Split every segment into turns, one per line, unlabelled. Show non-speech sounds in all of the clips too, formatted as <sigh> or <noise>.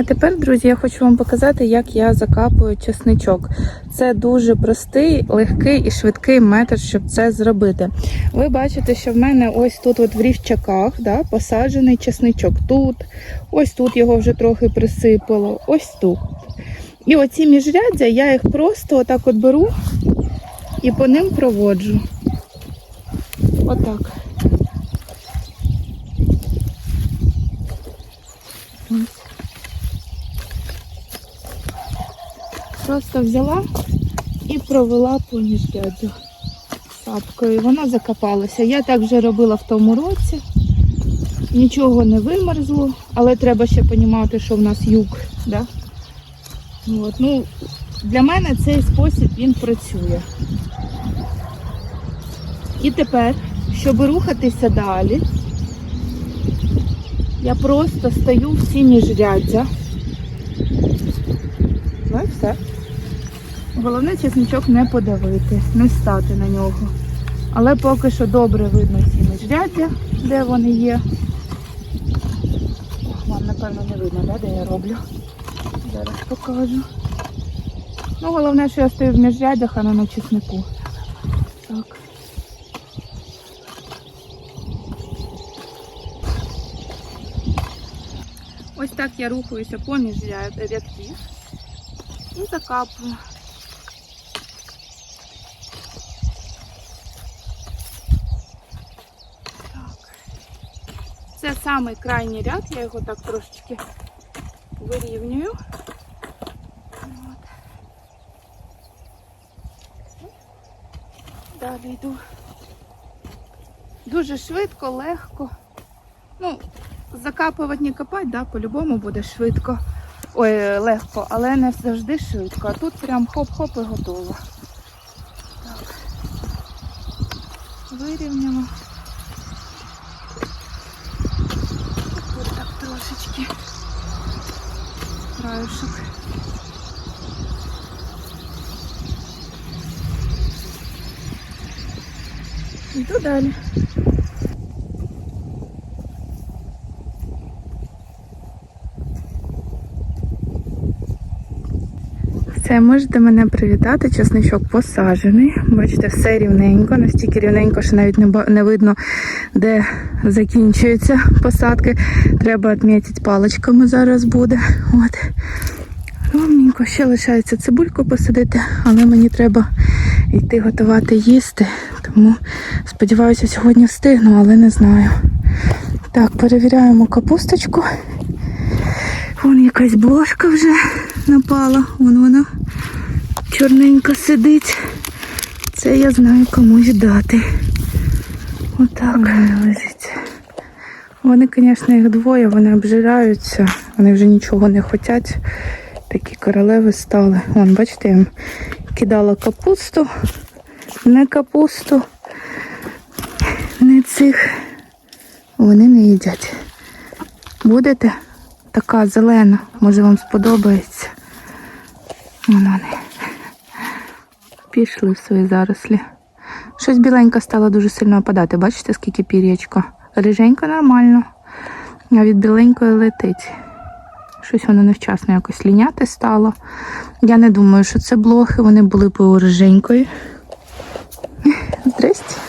А тепер, друзі, я хочу вам показати, як я закапую чесничок. Це дуже простий, легкий і швидкий метод, щоб це зробити. Ви бачите, що в мене ось тут, от в рівчаках, да, посаджений чесничок. Тут, ось тут його вже трохи присипало, ось тут. І оці міжряддя я їх просто отак от беру і по ним проводжу. Отак. Просто взяла і провела по міжряддю сапкою. Вона закопалася. Я так вже робила в тому році. Нічого не вимерзло, але треба ще розуміти, що в нас юг. Да? От. Ну, для мене цей спосіб він працює. І тепер, щоб рухатися далі, я просто стою всі міжряддя. Ну і все. Головне чесничок не подавити, не стати на нього. Але поки що добре видно ці міжряддя, де вони є. Вам, напевно, не видно, да, де я роблю. Зараз покажу. Ну, головне, що я стою в міжрядях, а не на чеснику. Так. Ось так я рухаюся поміж ряд- рядків і закапую. Це самий крайній ряд, я його так трошечки вирівнюю. От. Далі йду. Дуже швидко, легко. Ну, закапувати не копати, да, по-любому буде швидко. Ой, легко, але не завжди швидко. А тут прям хоп-хоп і готово. Так. Вирівнямо. Тут так трошечки. Краюшок. Далі. Все, можете мене привітати. Чесничок посаджений. Бачите, все рівненько, настільки рівненько, що навіть не видно, де закінчуються посадки. Треба відмітити паличками зараз буде. От. Ровненько, ще лишається цибульку посадити, але мені треба йти готувати їсти. Тому сподіваюся, сьогодні встигну, але не знаю. Так, перевіряємо капусточку. Вон якась блошка вже напала. Вон вона чорненько сидить. Це я знаю комусь дати. Отак вилазить. Вони, звісно, їх двоє, вони обжираються, вони вже нічого не хочуть. Такі королеви стали. Вон, бачите, я їм кидала капусту, не капусту, не цих. Вони не їдять. Будете? Така зелена, може вам сподобається. Вон вони. Пішли в свої зарослі. Щось біленьке стало дуже сильно опадати. Бачите, скільки пір'ячко? Риженько нормально. А від біленької летить. Щось воно невчасно якось ліняти стало. Я не думаю, що це блохи, вони були б у. Здрасте.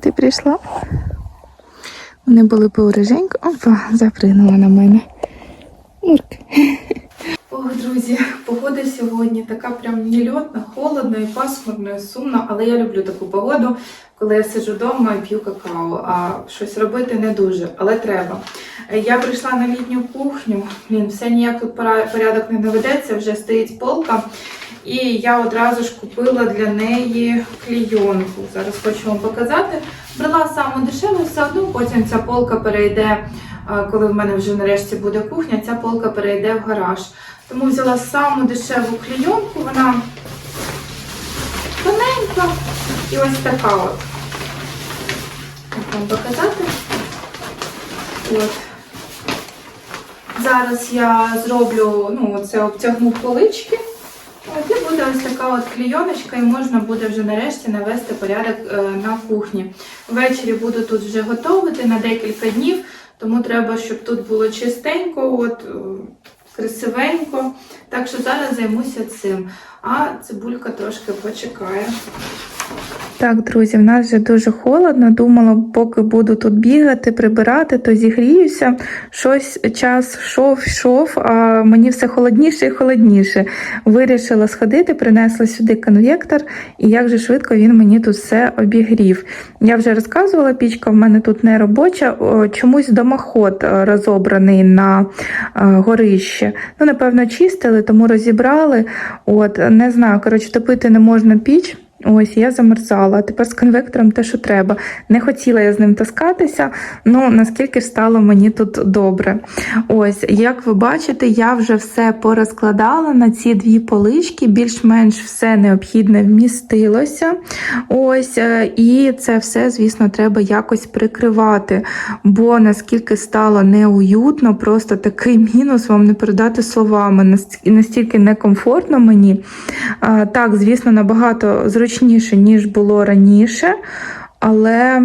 Ти прийшла? Вони були пороженько. Опа, запригнула на мене. Мурка. Ох, друзі, погода сьогодні така прям нельотна, холодно і пасмурно, і сумно, але я люблю таку погоду, коли я сиджу вдома і п'ю какао. А щось робити не дуже, але треба. Е, Я прийшла на літню кухню. Блін, все ніяк тут порядок не наведеться, вже стоїть полка. І я одразу ж купила для неї клійонку. Зараз хочу вам показати. Брала саму дешеву, одно потім ця полка перейде, коли в мене вже нарешті буде кухня, ця полка перейде в гараж. Тому взяла саму дешеву клійонку, вона тоненька і ось така от. Як вам показати? От. Зараз я зроблю, ну, це обтягну полички. І буде ось така от клійоночка, і можна буде вже нарешті навести порядок е, на кухні. Ввечері буду тут вже готувати на декілька днів, Тому треба, щоб тут було чистенько, от, е, красивенько. Так що зараз займуся цим. А цибулька трошки почекає. Так, друзі, в нас вже дуже холодно. Думала, поки буду тут бігати, прибирати, то зігріюся. Щось час йшов, йшов, а мені все холодніше і холодніше. Вирішила сходити, принесла сюди конвектор, і як же швидко він мені тут все обігрів. Я вже розказувала, пічка в мене тут не робоча, чомусь домоход е, розобраний на е, горище. Ну, напевно, чистили, тому розібрали. От, не знаю, коротше, топити не можна піч. Ось я замерзала. Тепер з конвектором те, що треба. Не хотіла я з ним таскатися, ну наскільки ж стало мені тут добре. Ось, як ви бачите, я вже все порозкладала на ці дві полички, більш-менш все необхідне вмістилося. Ось, е, і це все, звісно, треба якось прикривати. Бо наскільки стало неуютно, просто такий мінус вам не передати словами. Настільки- некомфортно мені. А, Так, звісно, набагато зручніше, ніж було раніше, але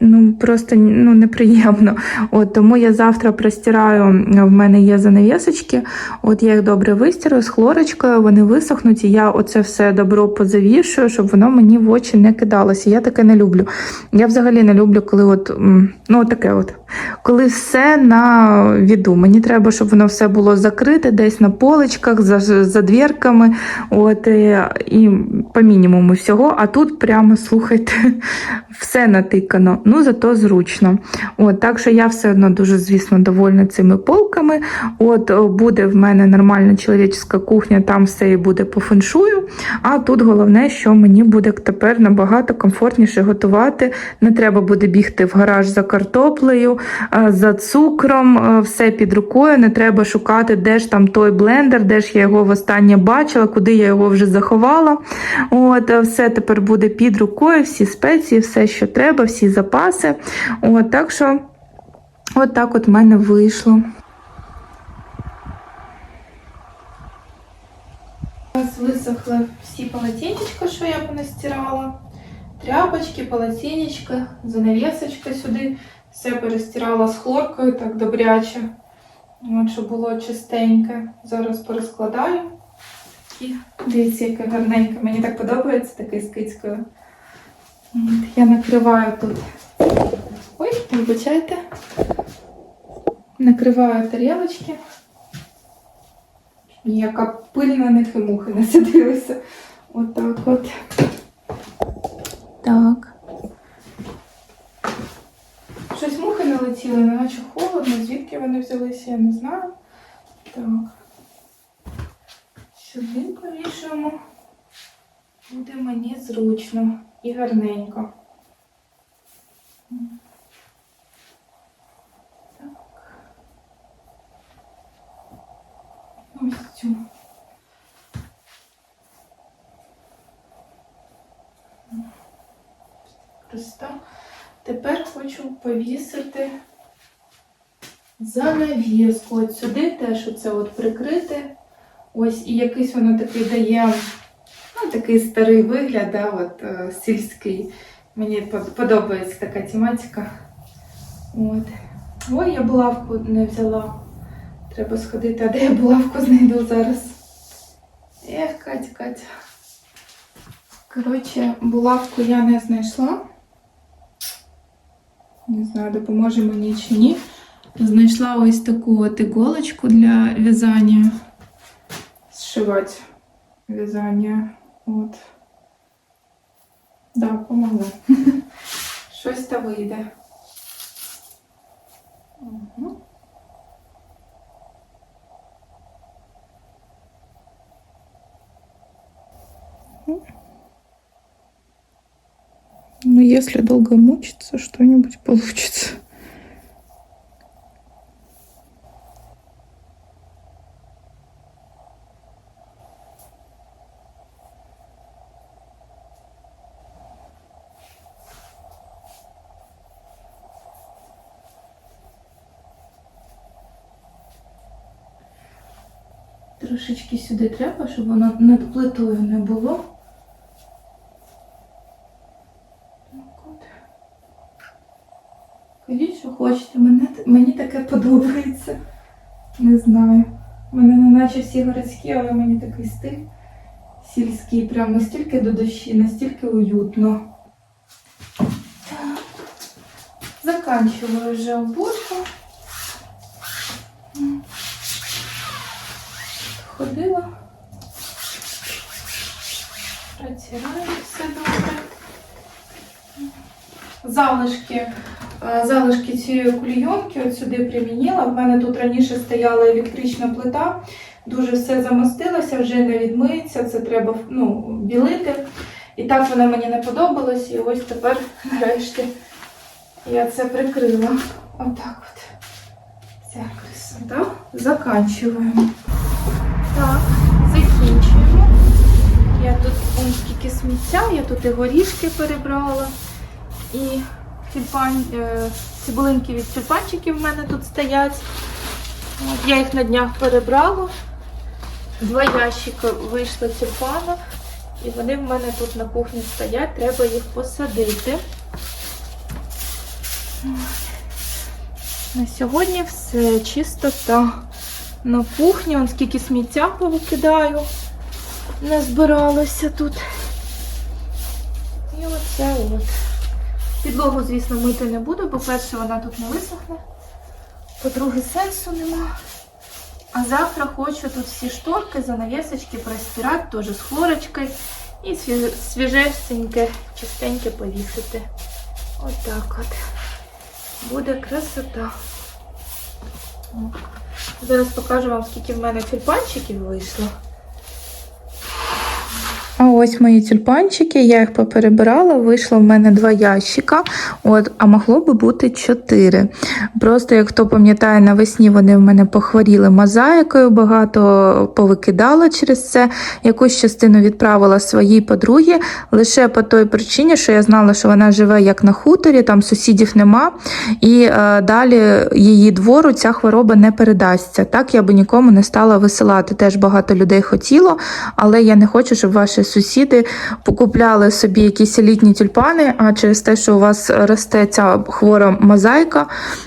ну, просто ну, неприємно. От, тому я завтра простираю, в мене є занавісочки, от я їх добре вистірую з хлорочкою, вони висохнуть, і я оце все добро позавішую, щоб воно мені в очі не кидалося. Я таке не люблю. Я взагалі не люблю, коли от, ну, таке от, коли все на віду. Мені треба, щоб воно все було закрите десь на поличках, за, за двірками, от, е, і по мінімуму всього. А тут прямо, слухайте, <laughs> все натикано. Ну, зато зручно. От, так що я все одно дуже, звісно, довольна цими полками. От буде в мене нормальна чоловічська кухня, там все і буде по феншую. А тут головне, що мені буде тепер набагато комфортніше готувати. Не треба буде бігти в гараж за картоплею, за цукром, все під рукою. Не треба шукати, де ж там той блендер, де ж я його востаннє бачила, куди я його вже заховала. От, все тепер буде під рукою, всі спеції, все, що треба, всі запаси. От, так що, от так от в мене вийшло. Висохли всі полотенечка, що я понастирала. Тряпочки, полотенечка, занавесочка сюди. Все перестирала з хлоркою, так добряче. От, щоб було чистеньке. Зараз порозкладаю. І дивіться, яке гарненьке. Мені так подобається, такий з кицькою. От, Я накриваю тут. Ой, вибачайте. Накриваю тарілочки. Ніяка пиль на них і мухи не сидилися. Отак от. Так. Щось мухи налетіли, наче холодно, звідки вони взялися, я не знаю. Так. Сюди повішуємо. Буде мені зручно і гарненько. Так. Ось цю. Просто. Тепер хочу повісити занавіску. От сюди теж оце от прикрити. Ось, і якийсь воно такий дає, ну, такий старий вигляд, да, от, е, сільський. Мені подобається така тематика. От. Ой, я булавку не взяла. Треба сходити, а де я булавку знайду зараз? Ех, Катя, Катя. Коротше, булавку я не знайшла. Не знаю, допоможе мені чи ні. Знайшла ось таку от іголочку для в'язання. Зшивати в'язання. От. Да, помогла. <laughs> Щось та вийде. Угу. Ну, если долго мучиться, что-нибудь получится. Трошечки сюди треба, щоб воно над плитою не було. Кажіть, що хочете, мене мені таке подобається. Не знаю. У мене не наче всі городські, але мені такий стиль сільський. Прям настільки до душі, настільки уютно. Заканчиваю вже уборку. Ходила. Протираю все добре. Залишки, е, залишки цієї кульйонки от сюди примінила. В мене тут раніше стояла електрична плита, дуже все замостилося, вже не відмиється, це треба ну, білити. І так воно мені не подобалось, і ось тепер нарешті я це прикрила. Отак от. Вся красота. Заканчуємо. Так, закінчуємо. Я тут он скільки сміття, я тут і горішки перебрала, і тюльпан, е, цибулинки від тюльпанчиків в мене тут стоять. От, я їх на днях перебрала. Два ящика вийшло тюльпана, і вони в мене тут на кухні стоять, треба їх посадити. На сьогодні все, чистота. На кухні, он скільки сміття повикидаю не збиралося тут. І оце от. Підлогу, звісно, мити не буду, по-перше, вона тут не висохне. По-друге, сенсу нема. А завтра хочу тут всі шторки, занавісочки простирати, теж з хлорочкою. І свіж- свіжесеньке, чистеньке повісити. Отак от. Буде красота. Зараз покажу вам, скільки в мене тюльпанчиків вийшло. Ось мої тюльпанчики, я їх поперебирала, вийшло в мене два ящика, от, а могло би бути чотири. Просто, як хто пам'ятає, навесні вони в мене похворіли мозаїкою, багато повикидала через це. Якусь частину відправила своїй подругі лише по той причині, що я знала, що вона живе як на хуторі, там сусідів нема, і е, далі її двору ця хвороба не передасться. Так я би нікому не стала висилати. Теж багато людей хотіло, але я не хочу, щоб ваші сусіди покупляли собі якісь літні тюльпани, а через те, що у вас росте ця хвора мозаїка,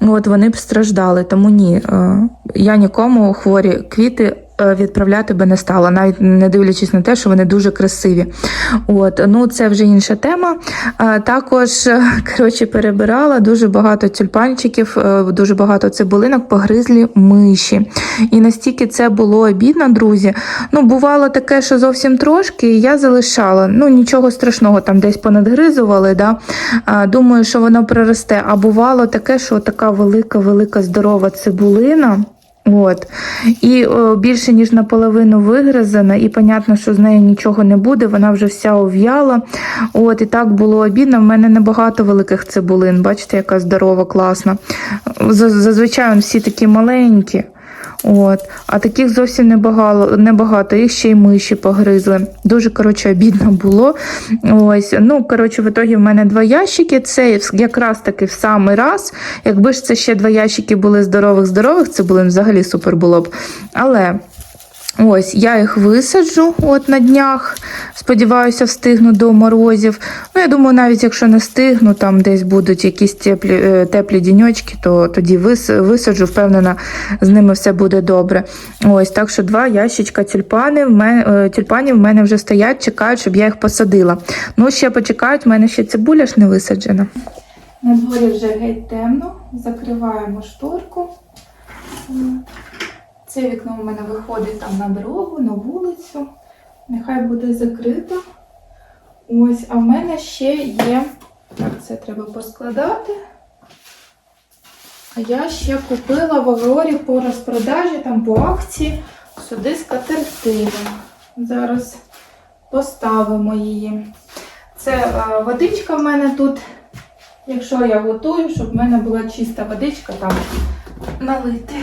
от вони б страждали. Тому ні, е, я нікому хворі квіти. Е, Відправляти би не стала, навіть не дивлячись на те, що вони дуже красиві. От, ну це вже інша тема. Також е, <laughs> коротше, перебирала дуже багато тюльпанчиків, е, дуже багато цибулинок, погризлі миші. І настільки це було обідно, друзі. Ну, бувало таке, що зовсім трошки, і я залишала. Ну, нічого страшного, там десь понадгризували. Да? Думаю, що воно проросте. А бувало таке, що така велика, велика, здорова цибулина. От. І о, більше ніж наполовину вигризана, і понятно, що з нею нічого не буде, вона вже вся ув'яла. От, і так було обідно. В мене небагато великих цибулин. Бачите, яка здорова, класна. Зазвичай всі такі маленькі. От. А таких зовсім небагато, небагато. Їх ще й миші погризли. Дуже коротше, обідно було. Ось. Ну, коротше, в ітогі в мене два ящики. Це якраз таки в самий раз. Якби ж це ще два ящики були здорових-здорових, це були взагалі супер було б. Але. Ось я їх висаджу от на днях. Сподіваюся, встигну до морозів. Ну, я думаю, навіть якщо не встигну, там десь будуть якісь теплі, е, теплі діньочки, то тоді висаджу, впевнена, з ними все буде добре. Ось так що два ящичка тюльпани в мене, тюльпанів в мене вже стоять, чекають, щоб я їх посадила. Ну, ще почекають, в мене ще цибуля ж не висаджена. На дворі вже геть темно, закриваємо шторку. Це вікно у мене виходить там на дорогу, на вулицю. Нехай буде закрито. Ось, а в мене ще є. Так, це треба поскладати. А я ще купила в Аврорі по розпродажі, там по акції, сюди скатертину. Зараз поставимо її. Це е, водичка в мене тут. Якщо я готую, щоб в мене була чиста водичка там налити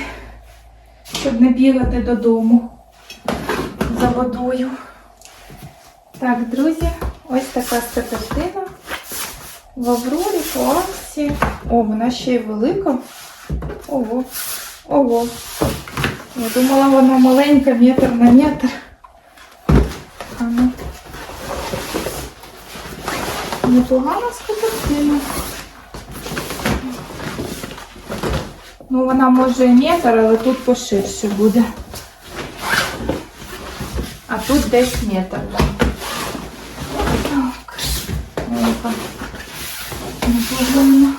щоб не бігати додому за водою. Так, друзі, ось така скатертина в Аврорі по акції. О, вона ще й велика. Ого, ого. Я думала, вона маленька, метр на метр. Ну. Непогана скатертина. Ну, вона може і метр, але тут поширше буде. А тут десь метр. Так. Ой-ка. Непогано.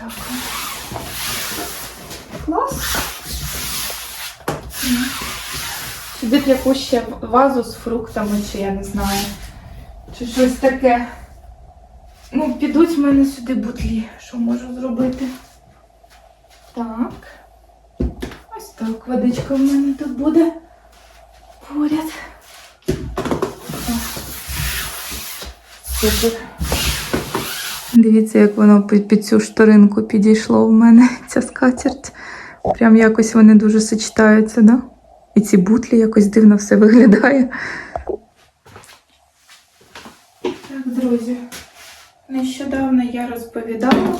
Так. Клас. Сюди б якусь ще вазу з фруктами, чи я не знаю. Чи щось таке. Ну, підуть в мене сюди бутлі. Що можу зробити? Так. Ось так, водичка в мене тут буде поряд. Супер. Дивіться, як воно під, цю шторинку підійшло в мене, <laughs> ця скатерть. Прям якось вони дуже сочетаються, да? І ці бутлі якось дивно все виглядає. Так, друзі, нещодавно я розповідала,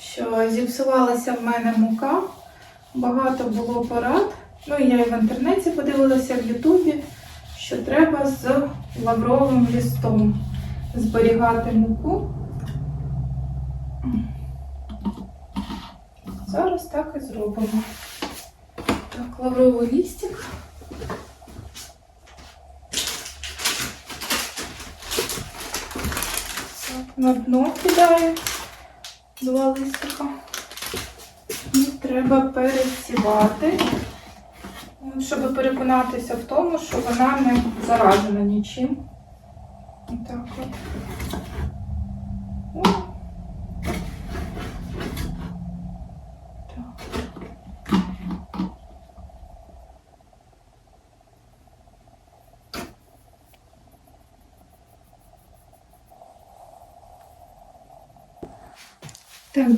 що зіпсувалася в мене мука, багато було порад. Ну, і я і в інтернеті подивилася в Ютубі, що треба з лавровим листом зберігати муку. Зараз так і зробимо. Так, лавровий лістик. Так, на дно кидаю два листика. І треба пересівати, щоб переконатися в тому, що вона не заражена нічим. Отак от.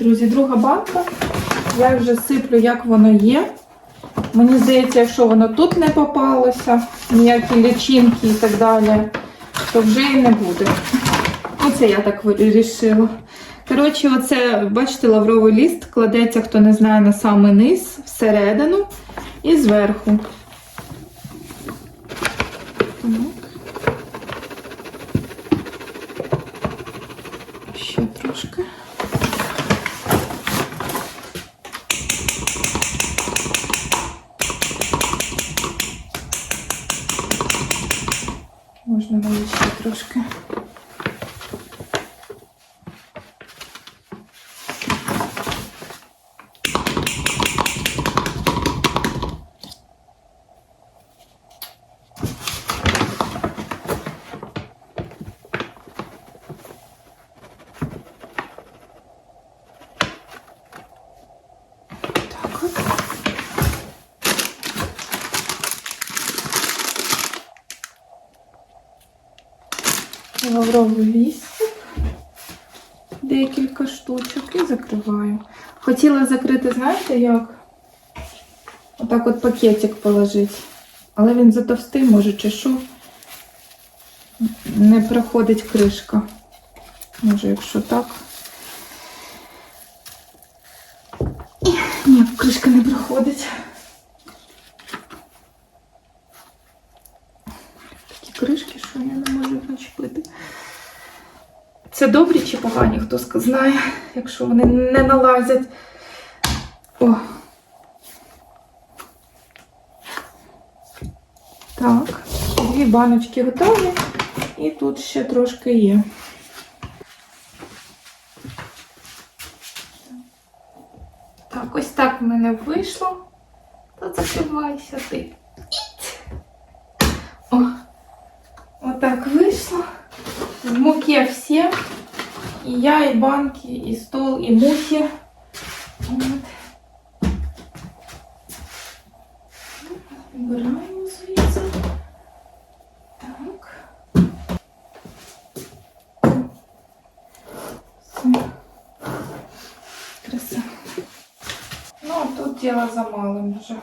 Друзі, друга банка. Я вже сиплю, як воно є. Мені здається, якщо воно тут не попалося, ніякі лічинки і так далі, то вже і не буде. Оце я так вирішила. Коротше, оце, бачите, лавровий ліст кладеться, хто не знає, на самий низ, всередину і зверху. Так. Ще трошки. Можна навіть ще трошки. Так от. Лавровий лістик, декілька штучок і закриваю. Хотіла закрити, знаєте, як? Отак от пакетик положити. Але він затовстий, може, чи що. Не проходить кришка. Може, якщо так. Ні, кришка не проходить. Такі кришки, що я не можу начепити. Це добрі чи погані, хто знає, якщо вони не налазять. О. Так, дві баночки готові. І тут ще трошки є. Так, ось так в мене вийшло. То закривайся ти. О, отак вийшло. В муке все. І я, і банки, і стол, і мухи. От. Вибираємо звідси. Так. Все. Краса. Ну, а тут дело за малым уже.